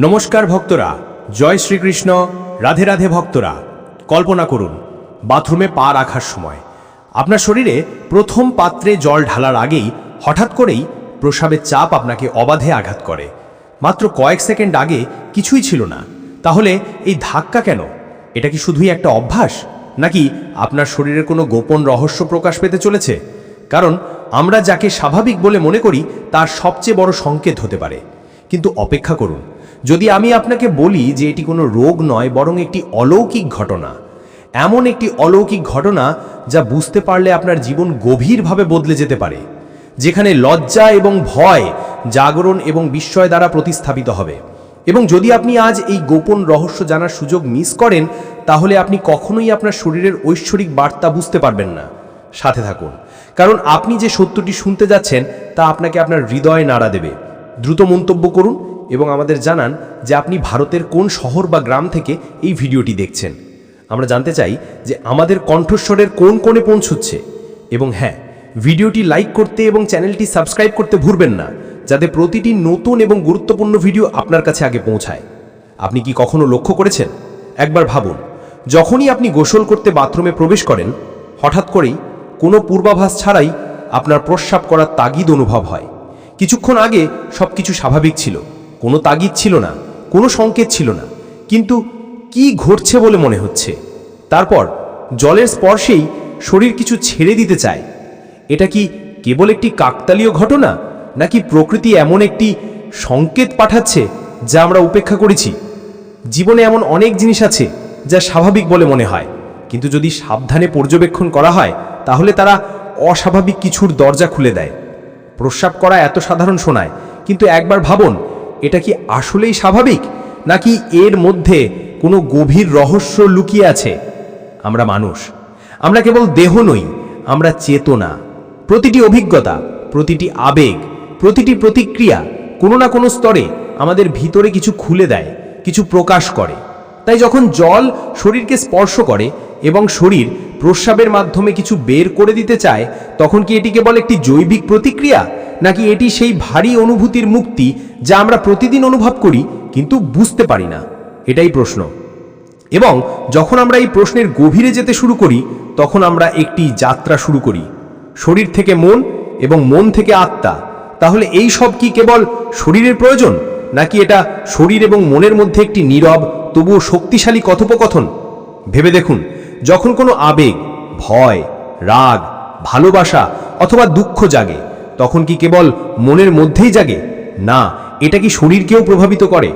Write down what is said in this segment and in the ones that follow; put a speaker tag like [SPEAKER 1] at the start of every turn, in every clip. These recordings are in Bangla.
[SPEAKER 1] নমস্কার ভক্তরা, জয় শ্রীকৃষ্ণ, রাধে রাধে ভক্তরা, কল্পনা করুন, বাথরুমে পা রাখার সময়। আপনার শরীরে প্রথম পাত্রে জল ঢালার আগেই হঠাৎ করেই প্রসাবের চাপ আপনাকে অবাধে আঘাত করে। মাত্র কয়েক সেকেন্ড আগে কিছুই ছিল না। তাহলে এই ধাক্কা কেন? এটা কি শুধুই একটা অভ্যাস? নাকি আপনার শরীরের কোনো গোপন রহস্য প্রকাশ পেতে চলেছে? কারণ আমরা যাকে স্বাভাবিক বলে মনে করি, তার সবচেয়ে বড় সংকেত হতে পারে। কিন্তু অপেক্ষা করুন যদি আমি আপনাকে বলি যে এটি কোনো রোগ নয়, বরং একটি অলৌকিক ঘটনা, এমন একটি অলৌকিক ঘটনা যা বুঝতে পারলে আপনার জীবন গভীরভাবে বদলে যেতে পারে, যেখানে লজ্জা এবং ভয়, জাগরণ এবং বিস্ময় দ্বারা প্রতিস্থাপিত হবে। এবং যদি আপনি আজ এই গোপন রহস্য জানার সুযোগ মিস করেন, তাহলে আপনি কখনোই আপনার শরীরের ঐশ্বরিক বার্তা বুঝতে পারবেন না। সাথে থাকুন, কারণ আপনি যে সত্যটি শুনতে যাচ্ছেন, তা আপনাকে আপনার হৃদয়ে নাড়া দেবে। দ্রুত মন্তব্য করুন এবং আমাদের জানান যে আপনি ভারতের কোন শহর বা গ্রাম থেকে এই ভিডিওটি দেখছেন। আমরা জানতে চাই যে আমাদের কণ্ঠস্বরের কোন কোণে পৌঁছচ্ছে। এবং হ্যাঁ ভিডিওটি লাইক করতে এবং চ্যানেলটি সাবস্ক্রাইব করতে ভুলবেন না, যাতে প্রতিটি নতুন এবং গুরুত্বপূর্ণ ভিডিও আপনার কাছে আগে পৌঁছায়। আপনি কি কখনো লক্ষ্য করেছেন? একবার ভাবুন, যখনই আপনি গোসল করতে বাথরুমে প্রবেশ করেন, হঠাৎ করেই কোনো পূর্বাভাস ছাড়াই আপনার প্রস্রাব করার তাগিদ অনুভব হয়। কিছুক্ষণ আগে সব কিছু স্বাভাবিক ছিল। কোনো তাগিদ ছিল না, কোনো সংকেত ছিল না। কিন্তু কি ঘটছে বলে মনে হচ্ছে? তারপর জলের স্পর্শেই শরীর কিছু ছেড়ে দিতে চায়। এটা কি কেবল একটি কাকতালীয় ঘটনা, নাকি প্রকৃতি এমন একটি সংকেত পাঠাচ্ছে যা আমরা উপেক্ষা করেছি? জীবনে এমন অনেক জিনিস আছে যা স্বাভাবিক বলে মনে হয়, কিন্তু যদি সাবধানে পর্যবেক্ষণ করা হয়, তাহলে তারা অস্বাভাবিক কিছুর দরজা খুলে দেয়। প্রস্রাব করা এত সাধারণ শোনায়, কিন্তু একবার ভাবুন এটা কি আসলেই স্বাভাবিক? নাকি এর মধ্যে কোনো গভীর রহস্য লুকিয়ে আছে? আমরা মানুষ। আমরা কেবল দেহ নই, আমরা চেতনা। প্রতিটি অভিজ্ঞতা, প্রতিটি আবেগ, প্রতিটি প্রতিক্রিয়া কোনো না কোনো স্তরে আমাদের ভিতরে কিছু খুলে দেয়, কিছু প্রকাশ করে। তাই যখন জল শরীরকে স্পর্শ করে এবং শরীর প্রস্রাবের মাধ্যমে কিছু বের করে দিতে চায়, তখন কি এটি কেবল একটি জৈবিক প্রতিক্রিয়া? নাকি এটি সেই ভারী অনুভূতির মুক্তি যা আমরা প্রতিদিন অনুভব করি, কিন্তু বুঝতে পারি না? এটাই প্রশ্ন। এবং যখন আমরা এই প্রশ্নের গভীরে যেতে শুরু করি, তখন আমরা একটি যাত্রা শুরু করি, শরীর থেকে মন এবং মন থেকে আত্মা। তাহলে এই সব কি কেবল শরীরের প্রয়োজন, নাকি এটা শরীর এবং মনের মধ্যে একটি নীরব, তবুও শক্তিশালী কথোপকথন? ভেবে দেখুন যখন কোনো আবেগ, ভয়, রাগ, ভালোবাসা অথবা দুঃখ জাগে, তখন কি কেবল মনের মধ্যেই জাগে? না, এটা কি শরীরকেও প্রভাবিত করে?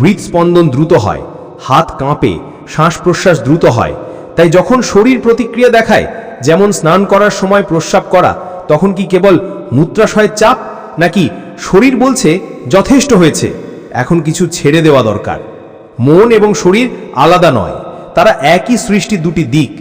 [SPEAKER 1] হৃদস্পন্দন দ্রুত হয়, হাত কাঁপে শ্বাস প্রশ্বাস দ্রুত হয়। তাই যখন শরীর প্রতিক্রিয়া দেখায়, যেমন স্নান করার সময় প্রস্রাব করা, তখন কি কেবল মূত্রাশয়ের চাপ? নাকি শরীর বলছে, যথেষ্ট হয়েছে, এখন কিছু ছেড়ে দেওয়া দরকার। মন এবং শরীর আলাদা নয়। তারা একই সৃষ্টির দুটি দিক।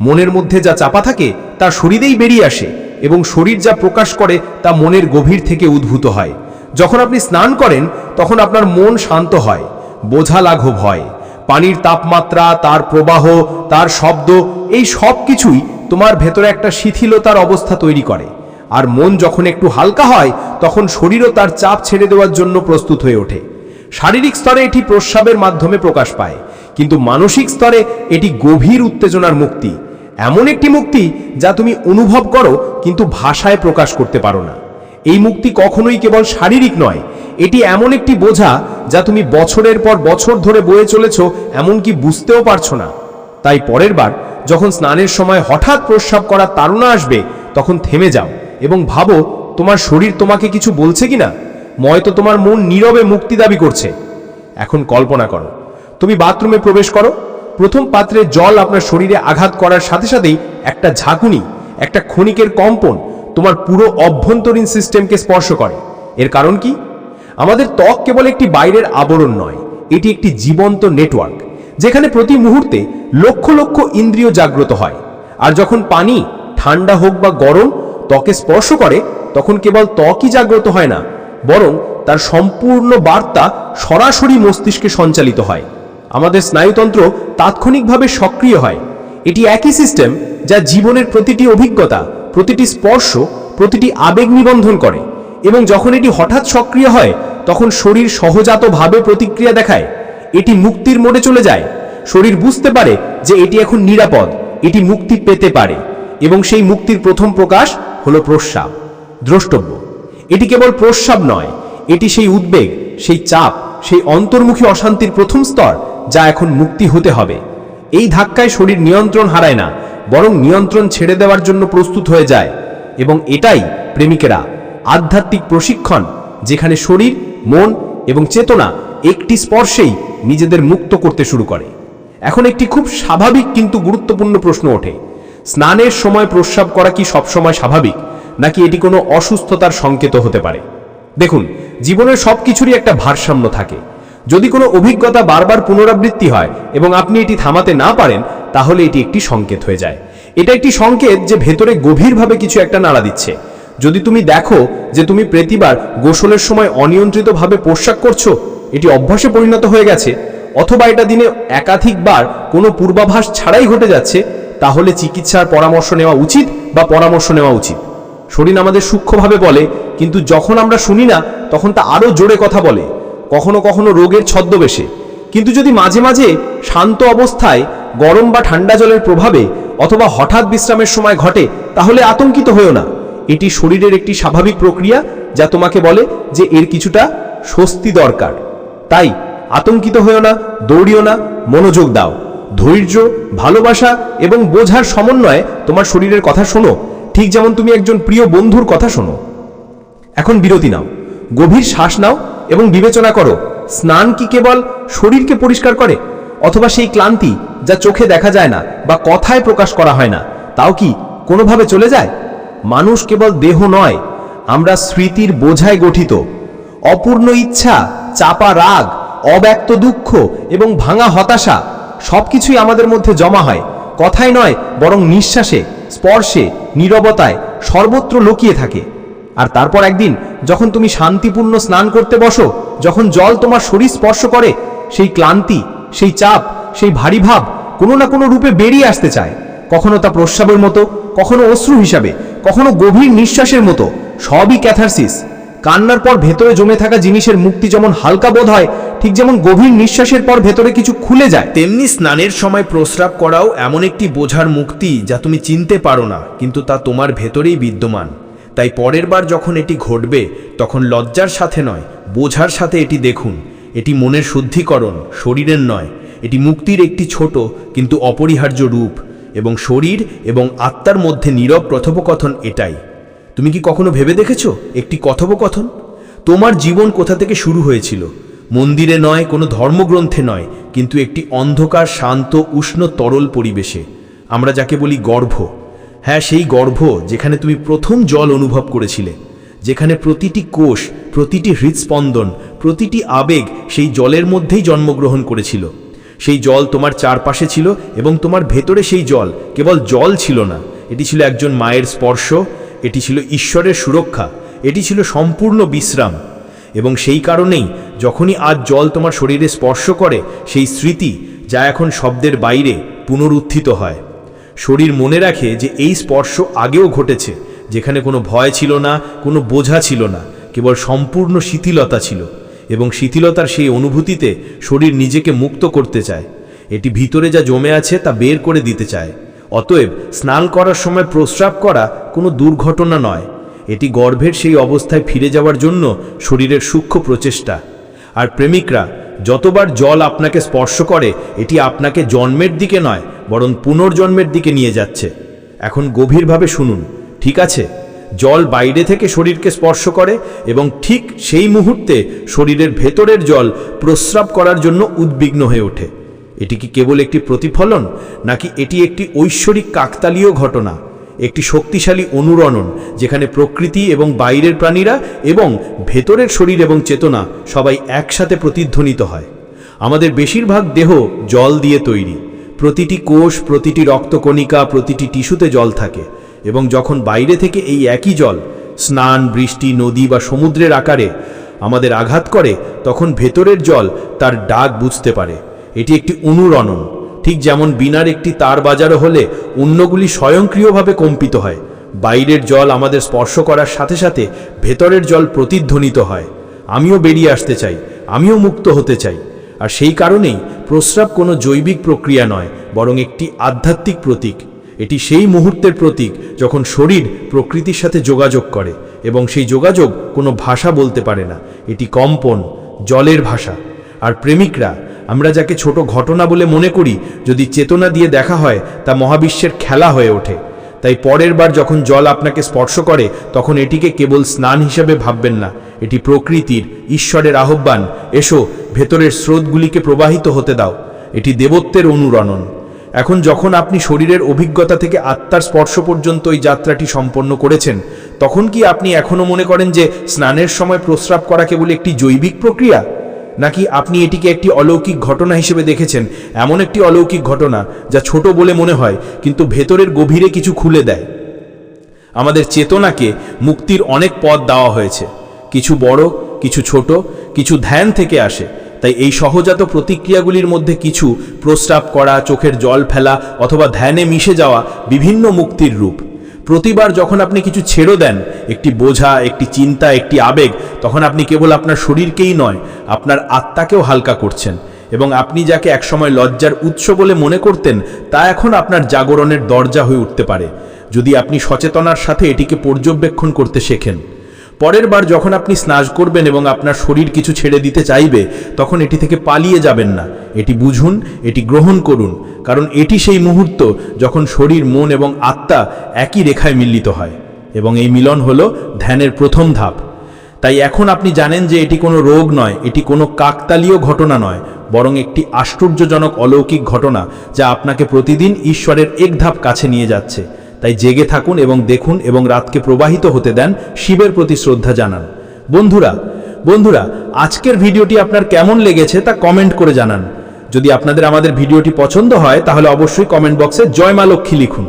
[SPEAKER 1] মনের মধ্যে যা চাপা থাকে, তা শরীরেই বেরিয়ে আসে এবং শরীর যা প্রকাশ করে, তা মনের গভীর থেকে উদ্ভূত হয়। যখন আপনি স্নান করেন, তখন আপনার মন শান্ত হয়, বোঝা লাঘব হয়। পানির তাপমাত্রা, তার প্রবাহ, তার শব্দ, এই সব কিছুই তোমার ভেতরে একটা শিথিলতার অবস্থা তৈরি করে। আর মন যখন একটু হালকা হয়, তখন শরীরও তার চাপ ছেড়ে দেওয়ার জন্য প্রস্তুত হয়ে ওঠে। শারীরিক স্তরে এটি প্রস্রাবের মাধ্যমে প্রকাশ পায়। কিন্তু মানসিক স্তরে এটি গভীর উত্তেজনার মুক্তি। এমন একটি মুক্তি যা তুমি অনুভব করো কিন্তু ভাষায় প্রকাশ করতে পারো না। এই মুক্তি কখনোই কেবল শারীরিক নয়, এটি এমন একটি বোঝা যা তুমি বছরের পর বছর ধরে বয়ে চলেছ, এমনকি বুঝতেও পারছ না। তাই পরের বার যখন স্নানের সময় হঠাৎ প্রস্রাব করার তাড়না আসবে, তখন থেমে যাও এবং ভাবো, তোমার শরীর তোমাকে কিছু বলছে কিনা? ময়তো তোমার মন নীরবে মুক্তি দাবি করছে। এখন কল্পনা করো তুমি বাথরুমে প্রবেশ করো। প্রথম পাত্রে জল আপনার শরীরে আঘাত করার সাথে সাথেই একটা ঝাঁকুনি, একটা ক্ষণিকের কম্পন তোমার পুরো অভ্যন্তরীণ সিস্টেমকে স্পর্শ করে। এর কারণ কি? আমাদের ত্বক কেবল একটি বাইরের আবরণ নয়, এটি একটি জীবন্ত নেটওয়ার্ক যেখানে প্রতি মুহূর্তে লক্ষ লক্ষ ইন্দ্রিয় জাগ্রত হয়। আর যখন পানি, ঠান্ডা হোক বা গরম, ত্বকে স্পর্শ করে, তখন কেবল ত্বকই জাগ্রত হয় না, বরং তার সম্পূর্ণ বার্তা সরাসরি মস্তিষ্কে সঞ্চালিত হয়। আমাদের স্নায়ুতন্ত্র তাৎক্ষণিকভাবে সক্রিয় হয়। এটি একই সিস্টেম যা জীবনের প্রতিটি অভিজ্ঞতা, প্রতিটি স্পর্শ, প্রতিটি আবেগ নিবন্ধন করে এবং যখন এটি হঠাৎ সক্রিয় হয়, তখন শরীর সহজাতভাবে প্রতিক্রিয়া দেখায়। এটি মুক্তির মোড়ে চলে যায়। শরীর বুঝতে পারে যে এটি এখন নিরাপদ, এটি মুক্তি পেতে পারে এবং সেই মুক্তির প্রথম প্রকাশ হলো প্রস্রাব, দ্রষ্টব্য। এটি কেবল প্রস্রাব নয়, এটি সেই উদ্বেগ, সেই চাপ সেই অন্তর্মুখী অশান্তির প্রথম স্তর যা এখন মুক্তি হতে হবে। এই ধাক্কায় শরীর নিয়ন্ত্রণ হারায় না, বরং নিয়ন্ত্রণ ছেড়ে দেওয়ার জন্য প্রস্তুত হয়ে যায়। এবং এটাই প্রেমিকেরা, আধ্যাত্মিক প্রশিক্ষণ, যেখানে শরীর, মন এবং চেতনা একটি স্পর্শেই নিজেদের মুক্ত করতে শুরু করে। এখন একটি খুব স্বাভাবিক কিন্তু গুরুত্বপূর্ণ প্রশ্ন ওঠে, স্নানের সময় প্রস্রাব করা কি সবসময় স্বাভাবিক, নাকি এটি কোনো অসুস্থতার সংকেত হতে পারে? দেখুন জীবনের সব কিছুরই একটা ভারসাম্য থাকে। যদি কোনো অভিজ্ঞতা বারবার পুনরাবৃত্তি হয় এবং আপনি এটি থামাতে না পারেন, তাহলে এটি একটি সংকেত হয়ে যায়। এটা একটি সংকেত যে ভেতরে গভীরভাবে কিছু একটা নাড়া দিচ্ছে। যদি তুমি দেখো যে তুমি প্রতিবার গোসলের সময় অনিয়ন্ত্রিতভাবে পোশাক করছ, এটি অভ্যাসে পরিণত হয়ে গেছে, অথবা এটা দিনে একাধিকবার কোনো পূর্বাভাস ছাড়াই ঘটে যাচ্ছে, তাহলে চিকিৎসার পরামর্শ নেওয়া উচিত বা পরামর্শ নেওয়া উচিত। শরীর আমাদের সূক্ষ্মভাবে বলে, কিন্তু যখন আমরা শুনি না, তখন তা আরও জোরে কথা বলে। কখনো কখনো রোগের ছদ্মবেশে। কিন্তু যদি মাঝে মাঝে শান্ত অবস্থায় গরম বা ঠান্ডা জলের প্রভাবে অথবা হঠাৎ বিশ্রামের সময় ঘটে, তাহলে আতঙ্কিত হয়েও না। এটি শরীরের একটি স্বাভাবিক প্রক্রিয়া, যা তোমাকে বলে যে এর কিছুটা স্বস্তি দরকার। তাই আতঙ্কিত হয়েও না, দৌড়িও না, মনোযোগ দাও। ধৈর্য, ভালোবাসা এবং বোঝার সমন্বয়ে তোমার শরীরের কথা শোনো। ঠিক যেমন তুমি একজন প্রিয় বন্ধুর কথা শোনো। এখন বিরতি নাও। গভীর শ্বাস নাও এবং বিবেচনা করো, স্নান কি কেবল শরীরকে পরিষ্কার করে, অথবা সেই ক্লান্তি যা চোখে দেখা যায় না বা কথায় প্রকাশ করা হয় না, তাও কি কোনোভাবে চলে যায়? মানুষ কেবল দেহ নয়, আমরা স্মৃতির বোঝায় গঠিত। অপূর্ণ ইচ্ছা, চাপা রাগ, অব্যক্ত দুঃখ এবং ভাঙা হতাশা সবকিছুই আমাদের মধ্যে জমা হয়, কথাই নয়, বরং নিঃশ্বাসে। স্পর্শে, নিরবতায় সর্বত্র লুকিয়ে থাকে। আর তারপর একদিন, যখন তুমি শান্তিপূর্ণ স্নান করতে বসো, যখন জল তোমার শরীর স্পর্শ করে, সেই ক্লান্তি, সেই চাপ, সেই ভারী ভাব কোনো না কোনো রূপে বেরিয়ে আসতে চায়। কখনো তা প্রস্রাবের মতো, কখনো অশ্রু হিসাবে, কখনো গভীর নিঃশ্বাসের মতো, সবই ক্যাথারসিস কান্নার পর ভেতরে জমে থাকা জিনিসের মুক্তি যেমন হালকা বোধ হয়, ঠিক যেমন গভীর নিঃশ্বাসের পর ভেতরে কিছু খুলে যায়।
[SPEAKER 2] তেমনি স্নানের সময় প্রস্রাব করাও এমন একটি বোঝার মুক্তি যা তুমি চিনতে পারো না, কিন্তু তা তোমার ভেতরেই বিদ্যমান। তাই পরের বার যখন এটি ঘটবে, তখন লজ্জার সাথে নয়, বোঝার সাথে এটি দেখুন। এটি মনের শুদ্ধিকরণ, শরীরের নয়। এটি মুক্তির একটি ছোট, কিন্তু অপরিহার্য রূপ, এবং শরীর এবং আত্মার মধ্যে নীরব কথোপকথন এটাই। তুমি কি কখনো ভেবে দেখেছ একটি কথোপকথন? তোমার জীবন কোথা থেকে শুরু হয়েছিল? মন্দিরে নয়, কোনো ধর্মগ্রন্থে নয়, কিন্তু একটি অন্ধকার, শান্ত, উষ্ণ, তরল পরিবেশে। আমরা যাকে বলি গর্ভ। হ্যাঁ সেই গর্ভ যেখানে তুমি প্রথম জল অনুভব করেছিলে। যেখানে প্রতিটি কোষ, প্রতিটি হৃদস্পন্দন প্রতিটি আবেগ সেই জলের মধ্যেই জন্মগ্রহণ করেছিল। সেই জল তোমার চারপাশে ছিল এবং তোমার ভেতরে সেই জল কেবল জল ছিল না। এটি ছিল একজন মায়ের স্পর্শ এটি ছিল ঈশ্বরের সুরক্ষা, এটি ছিল সম্পূর্ণ বিশ্রাম। এবং সেই কারণেই যখনই আজ জল তোমার শরীরে স্পর্শ করে, সেই স্মৃতি যা এখন শব্দের বাইরে পুনরুত্থিত হয়। শরীর মনে রাখে যে এই স্পর্শ আগেও ঘটেছে, যেখানে কোনো ভয় ছিল না, কোনো বোঝা ছিল না, কেবল সম্পূর্ণ শিথিলতা ছিল। এবং শিথিলতার সেই অনুভূতিতে শরীর নিজেকে মুক্ত করতে চায়। এটি ভিতরে যা জমে আছে তা বের করে দিতে চায়। অতএব স্নান করার সময় প্রস্রাব করা কোনো দুর্ঘটনা নয়। এটি গর্ভের সেই অবস্থায় ফিরে যাওয়ার জন্য শরীরের সূক্ষ্ম প্রচেষ্টা। আর প্রেমিকরা, যতবার জল আপনাকে স্পর্শ করে, এটি আপনাকে জন্মের দিকে নয়, বরং পুনর্জন্মের দিকে নিয়ে যাচ্ছে। এখন গভীরভাবে শুনুন, ঠিক আছে? জল বাইরে থেকে শরীরকে স্পর্শ করে এবং ঠিক সেই মুহূর্তে শরীরের ভেতরের জল প্রস্রাব করার জন্য উদ্বিগ্ন হয়ে ওঠে। এটি কি কেবল একটি প্রতিফলন, নাকি এটি একটি ঐশ্বরিক কাকতালীয় ঘটনা, একটি শক্তিশালী অনুরণন, যেখানে প্রকৃতি এবং বাইরের প্রাণীরা এবং ভেতরের শরীর এবং চেতনা সবাই একসাথে প্রতিধ্বনিত হয়। আমাদের বেশিরভাগ দেহ জল দিয়ে তৈরি। প্রতিটি কোষ, প্রতিটি রক্তকণিকা, প্রতিটি টিস্যুতে জল থাকে এবং যখন বাইরে থেকে এই একই জল স্নান, বৃষ্টি, নদী বা সমুদ্রের আকারে আমাদের আঘাত করে, তখন ভেতরের জল তার ডাক বুঝতে পারে। এটি একটি অনুরণন। ঠিক যেমন বিনার একটি তার বাজারও হলে অন্যগুলি স্বয়ংক্রিয়ভাবে কম্পিত হয়। বাইরের জল আমাদের স্পর্শ করার সাথে সাথে ভেতরের জল প্রতিধ্বনিত হয়। আমিও বেরিয়ে আসতে চাই, আমিও মুক্ত হতে চাই। আর সেই কারণেই প্রস্রাব কোনো জৈবিক প্রক্রিয়া নয়, বরং একটি আধ্যাত্মিক প্রতীক। এটি সেই মুহূর্তের প্রতীক যখন শরীর প্রকৃতির সাথে যোগাযোগ করে এবং সেই যোগাযোগ কোনো ভাষা বলতে পারে না। এটি কম্পন, জলের ভাষা। আর প্রেমিকরা আমরা যাকে ছোট ঘটনা বলে মনে করি, যদি চেতনা দিয়ে দেখা হয়, তা মহাবিশ্বের খেলা হয়ে ওঠে। তাই পরের বার যখন জল আপনাকে স্পর্শ করে, তখন এটিকে কেবল স্নান হিসেবে ভাববেন না। এটি প্রকৃতির, ঈশ্বরের আহ্বান। এসো, ভেতরের স্রোতগুলিকে প্রবাহিত হতে দাও। এটি দেবত্বের অনুরণন। এখন যখন আপনি শরীরের অভিজ্ঞতা থেকে আত্মার স্পর্শ পর্যন্ত এই যাত্রাটি সম্পন্ন করেছেন, তখন কি আপনি এখনও মনে করেন যে স্নানের সময় প্রস্রাব করা কেবল একটি জৈবিক প্রক্রিয়া? নাকি আপনি এটিকে একটি অলৌকিক ঘটনা হিসেবে দেখেছেন? এমন একটি অলৌকিক ঘটনা যা ছোট বলে মনে হয়, কিন্তু ভেতরের গভীরে কিছু খুলে দেয়। আমাদের চেতনাকে মুক্তির অনেক পথ দেওয়া হয়েছে। কিছু বড়, কিছু ছোট, কিছু ধ্যান থেকে আসে। তাই এই সহজাত প্রতিক্রিয়াগুলির মধ্যে কিছু প্রস্রাব করা, চোখের জল ফেলা, অথবা ধ্যানে মিশে যাওয়া বিভিন্ন মুক্তির রূপ। প্রতিবার যখন আপনি কিছু ছেড়ে দেন, একটি বোঝা, একটি চিন্তা, একটি আবেগ, তখন আপনি কেবল আপনার শরীরকেই নয়, আপনার আত্মাকেও হালকা করছেন। এবং আপনি যাকে একসময় লজ্জার উৎস বলে মনে করতেন, তা এখন আপনার জাগরণের দরজা হয়ে উঠতে পারে। যদি আপনি সচেতনার সাথে এটিকে পর্যবেক্ষণ করতে শেখেন। পরের বার যখন আপনি স্নাজ করবেন এবং আপনার শরীর কিছু ছেড়ে দিতে চাইবে, তখন এটি থেকে পালিয়ে যাবেন না। এটি বুঝুন, এটি গ্রহণ করুন, কারণ এটি সেই মুহূর্ত যখন শরীর, মন এবং আত্মা একই রেখায় মিলিত হয়। এবং এই মিলন হল ধ্যানের প্রথম ধাপ। তাই এখন আপনি জানেন যে এটি কোনো রোগ নয়, এটি কোনো কাকতালীয় ঘটনা নয়, বরং একটি আশ্চর্যজনক অলৌকিক ঘটনা যা আপনাকে প্রতিদিন ঈশ্বরের এক ধাপ কাছে নিয়ে যাচ্ছে। তাই জেগে থাকুন এবং দেখুন এবং রাতকে প্রবাহিত হতে দেন শিবের প্রতি শ্রদ্ধা জানান। বন্ধুরা বন্ধুরা, আজকের ভিডিওটি আপনার কেমন লেগেছে তা কমেন্ট করে জানান। যদি আপনাদের আমাদের ভিডিওটি পছন্দ হয়, তাহলে অবশ্যই কমেন্ট বক্সে জয় মা লক্ষ্মী লিখুন।